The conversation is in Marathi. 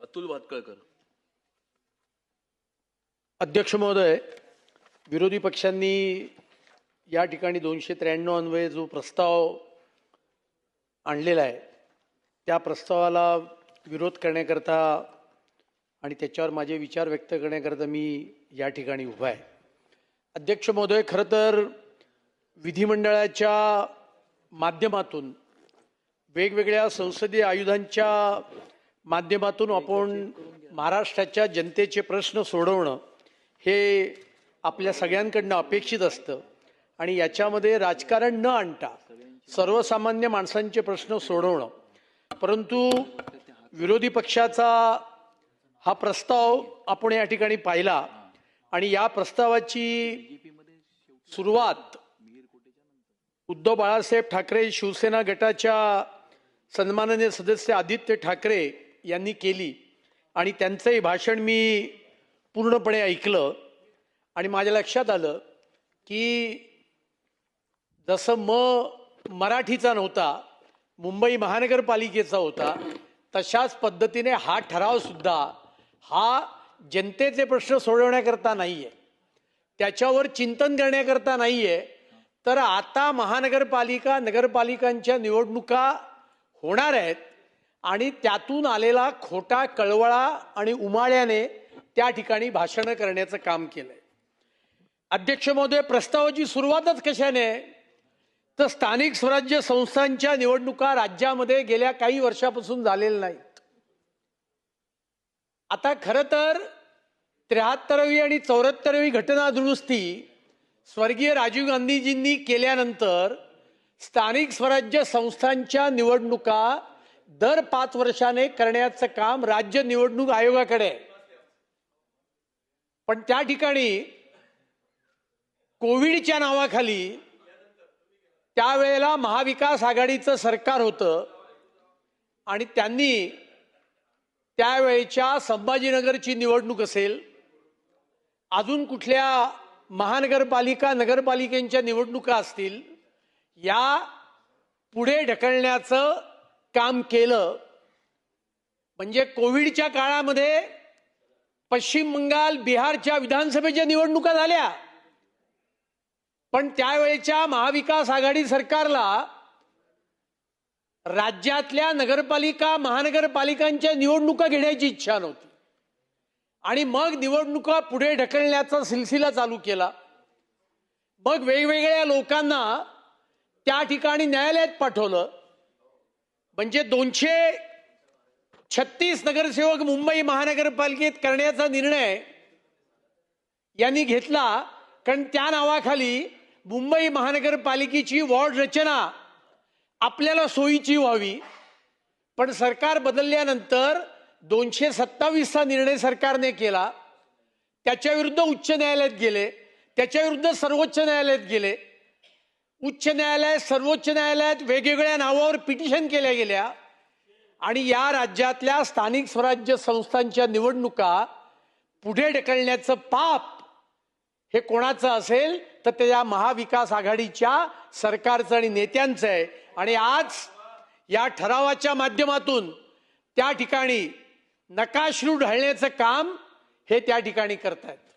अतुल भातकळकर अध्यक्ष महोदय विरोधी पक्षांनी या ठिकाणी दोनशे त्र्याण्णव अन्वये जो प्रस्ताव आणलेला आहे त्या प्रस्तावाला विरोध करण्याकरता आणि त्याच्यावर माझे विचार व्यक्त करण्याकरता मी या ठिकाणी उभा आहे. अध्यक्ष महोदय खरं तर विधिमंडळाच्या माध्यमातून वेगवेगळ्या संसदीय आयुधांच्या माध्यमातून आपण महाराष्ट्राच्या जनतेचे प्रश्न सोडवणं हे आपल्या सगळ्यांकडनं अपेक्षित असतं. आणि याच्यामध्ये राजकारण न आणता सर्वसामान्य माणसांचे प्रश्न सोडवणं. परंतु विरोधी पक्षाचा हा प्रस्ताव आपण या ठिकाणी पाहिला. आणि या प्रस्तावाची सुरुवात उद्धव बाळासाहेब ठाकरे शिवसेना गटाच्या सन्माननीय सदस्य आदित्य ठाकरे यांनी केली. आणि त्यांचंही भाषण मी पूर्णपणे ऐकलं. आणि माझ्या लक्षात आलं की जसं म मराठीचा नव्हता मुंबई महानगरपालिकेचा होता तशाच पद्धतीने हा ठराव सुद्धा हा जनतेचे प्रश्न सोडवण्याकरता नाही आहे त्याच्यावर चिंतन करण्याकरता नाही आहे तर आता महानगरपालिका नगरपालिकांच्या निवडणुका होणार आहेत. आणि त्यातून आलेला खोटा कळवळा आणि उमाळ्याने त्या ठिकाणी भाषणं करण्याचं काम केलंय. अध्यक्ष महोदय प्रस्तावाची सुरुवातच कशाने? तर स्थानिक स्वराज्य संस्थांच्या निवडणुका राज्यामध्ये गेल्या काही वर्षापासून झालेल्या नाहीत. आता खरं तर त्र्याहत्तरावी आणि चौऱ्याहत्तरावी घटना दुरुस्ती स्वर्गीय राजीव गांधीजींनी केल्यानंतर स्थानिक स्वराज्य संस्थांच्या निवडणुका दर पाच वर्षाने करण्याचं काम राज्य निवडणूक आयोगाकडे आहे. पण त्या ठिकाणी कोविडच्या नावाखाली त्यावेळेला महाविकास आघाडीचं सरकार होतं आणि त्यांनी त्यावेळेच्या संभाजीनगरची निवडणूक असेल अजून कुठल्या महानगरपालिका नगरपालिकेच्या निवडणुका असतील या पुढे ढकलण्याचं काम केलं म्हणजे कोविडच्या काळामध्ये पश्चिम बंगाल बिहारच्या विधानसभेच्या निवडणुका झाल्या. पण त्यावेळेच्या महाविकास आघाडी सरकारला राज्यातल्या नगरपालिका महानगरपालिकांच्या निवडणुका घेण्याची इच्छा नव्हती. आणि मग निवडणुका पुढे ढकलण्याचा सिलसिला चालू केला. मग वेगवेगळ्या लोकांना त्या ठिकाणी न्यायालयात पाठवलं. म्हणजे दोनशे छत्तीस नगरसेवक मुंबई महानगरपालिकेत करण्याचा निर्णय यांनी घेतला. कारण त्या नावाखाली मुंबई महानगरपालिकेची वॉर्ड रचना आपल्याला सोयीची व्हावी. पण सरकार बदलल्यानंतर दोनशे सत्तावीसचा निर्णय सरकारने केला. त्याच्याविरुद्ध उच्च न्यायालयात गेले. त्याच्याविरुद्ध सर्वोच्च न्यायालयात गेले. उच्च न्यायालय सर्वोच्च न्यायालयात वेगवेगळ्या नावावर पिटिशन केल्या गेल्या. आणि या राज्यातल्या स्थानिक स्वराज्य संस्थांच्या निवडणुका पुढे ढकलण्याचं पाप हे कोणाचं असेल तर त्या महाविकास आघाडीच्या सरकारचं आणि नेत्यांचं आहे. आणि आज या ठरावाच्या माध्यमातून त्या ठिकाणी नकाशरू ढळण्याचं काम हे त्या ठिकाणी करतायत.